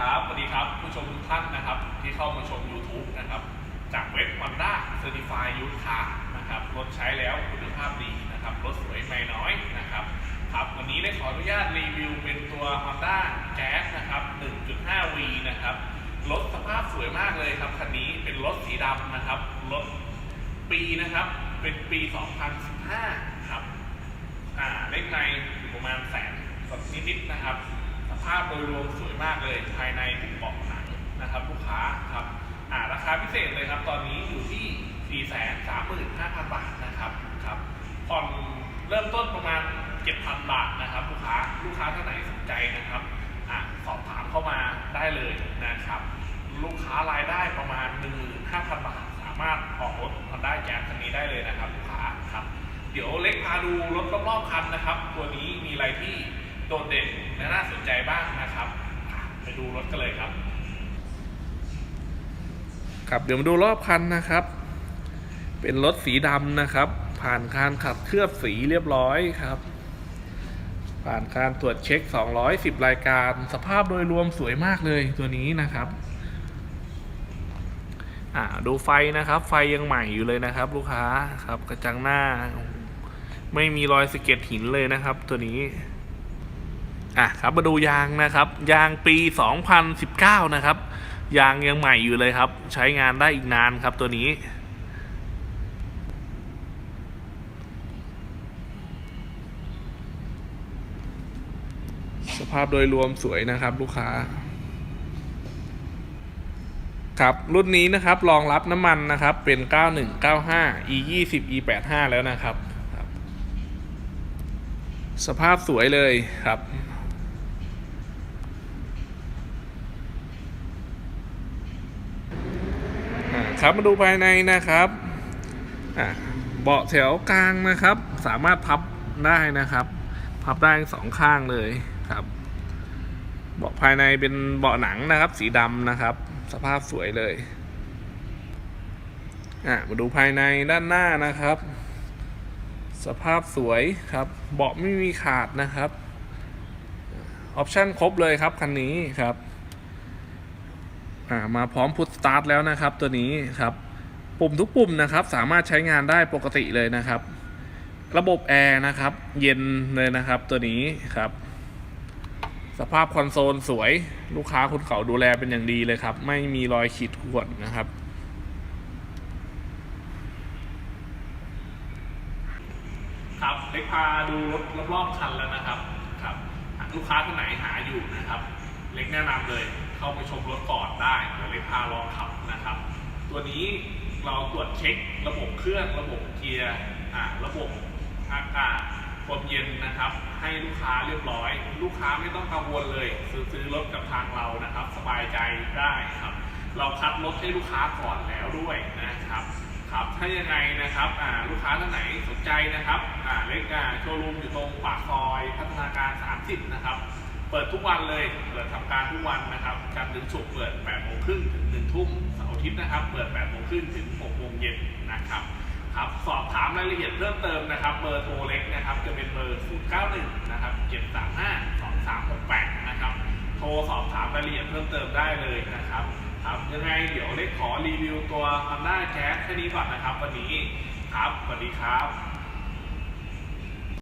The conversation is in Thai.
ครับสวัสดีครับผู้ชมทุกท่านนะครับ ที่เข้ามาชม YouTube นะครับ จากเว็บ Honda Certified Used Car นะครับรถใช้แล้วคุณภาพดีนะครับรถสวยไม่น้อยนะครับครับวันนี้ได้ขออนุญาตรีวิวเป็นตัว Honda Jazz นะครับ 1.5V นะครับรถสภาพสวยมากเลยครับคันนี้เป็นรถสีดำนะครับรถปีนะครับ เป็นปี 2015 ครับอ่าเล็กในประมาณแสนนิดๆนะครับ ภาพโดยรวมสวยมากเลยภายในเป็นเบาะหนังนะครับลูกค้าครับอ่าราคาพิเศษเลยครับตอนนี้อยู่ที่ 4 3 5 0 0 0 บาทนะครับครับผ่อนเริ่มต้นประมาณ 7,000 บาทนะครับลูกค้าลูกค้าท่านไหนสนใจนะครับอ่าสอบถามเข้ามาได้เลยนะครับลูกค้ารายได้ประมาณ 15,000 บาท สามารถออกรถ Honda Jazz คันนี้ได้เลยนะครับลูกค้าครับเดี๋ยวเล็กพาดูรถรอบๆคันนะครับ ตัวนี้มีอะไรที่โดดเด่น และน่าสนใจบ้างนะครับ ไปดูรถกันเลยครับ ครับเดี๋ยวมาดูรอบคันนะครับ เป็นรถสีดำนะครับ ผ่านการขัดเคลือบสีเรียบร้อยครับ ผ่านการตรวจเช็ค 210 รายการ สภาพโดยรวมสวยมากเลยตัวนี้นะครับอ่าดูไฟนะครับ ไฟยังใหม่อยู่เลยนะครับ ลูกค้าครับกระจังหน้า ไม่มีรอยสะเก็ดหินเลยนะครับ ตัวนี้ อะครับมาดูยางนะครับ ยางปี 2019 นะครับ ยางยังใหม่อยู่เลยครับ ใช้งานได้อีกนานครับตัวนี้สภาพโดยรวมสวยนะครับลูกค้า ครับ รุ่นนี้นะครับรองรับน้ำมันนะครับ เป็น 9195 e 20 e 85แล้วนะครับครับสภาพสวยเลยครับ ครับมาดูภายในนะครับอ่าเบาะแถวกลางนะครับ สามารถพับได้นะครับ พับได้สองข้างเลยครับเบาะภายในเป็นเบาะหนังนะครับ สีดำนะครับ สภาพสวยเลยอะมาดูภายในด้านหน้านะครับ สภาพสวยครับ เบาะไม่มีขาดนะครับ ออปชั่นครบเลยครับคันนี้ครับ อ่ามาพร้อมพุทสตาร์ทแล้วนะครับตัวนี้ครับปุ่มทุกปุ่มนะครับ สามารถใช้งานได้ปกติเลยนะครับ ระบบแอร์นะครับ เย็นเลยนะครับตัวนี้ครับ สภาพคอนโซลสวยลูกค้าคุณเขาดูแลเป็นอย่างดีเลยครับ ไม่มีรอยขีดข่วนนะครับครับเล็กพาดูรถรอบๆคันแล้วนะครับครับลูกค้าคนไหนหาอยู่นะครับ เล็กแนะนำเลย เข้าไปชมรถก่อนได้เดี๋ยวเล็กพาลองขับนะครับ ตัวนี้เราตรวจเช็คระบบเครื่องระบบเกียร์ระบบอากาศความเย็นนะครับ ให้ลูกค้าเรียบร้อย ลูกค้าไม่ต้องกังวลเลย ซื้อซื้อรถกับทางเรานะครับ สบายใจได้ครับ เราคัดรถให้ลูกค้าก่อนแล้วด้วยนะครับครับถ้ายังไงนะครับลูกค้าท่านไหนสนใจนะครับเล็กโชว์รูมอยู่ตรงปากซอยพัฒนาการ 30 นะครับ เปิดทุกวันเลย เปิดทำการทุกวันนะครับจันทร์ถึงศุกร์เปิด8โมงครึ่งถึง1ทุ่มเสาร์อาทิตย์นะครับ เปิด8โมงครึ่งถึง6โมงเย็นนะครับครับสอบถามรายละเอียดเพิ่มเติมนะครับ เบอร์โทรเล็กนะครับ จะเป็นเบอร์ 091 นะครับ 735 2368 นะครับ โทรสอบถามรายละเอียดเพิ่มเติมได้เลยนะครับ ครับ ยังไงเดี๋ยวเล็กขอรีวิวตัว Honda Jazz แค่นี้ก่อนนะครับ วันนี้ ครับ สวัสดีครับ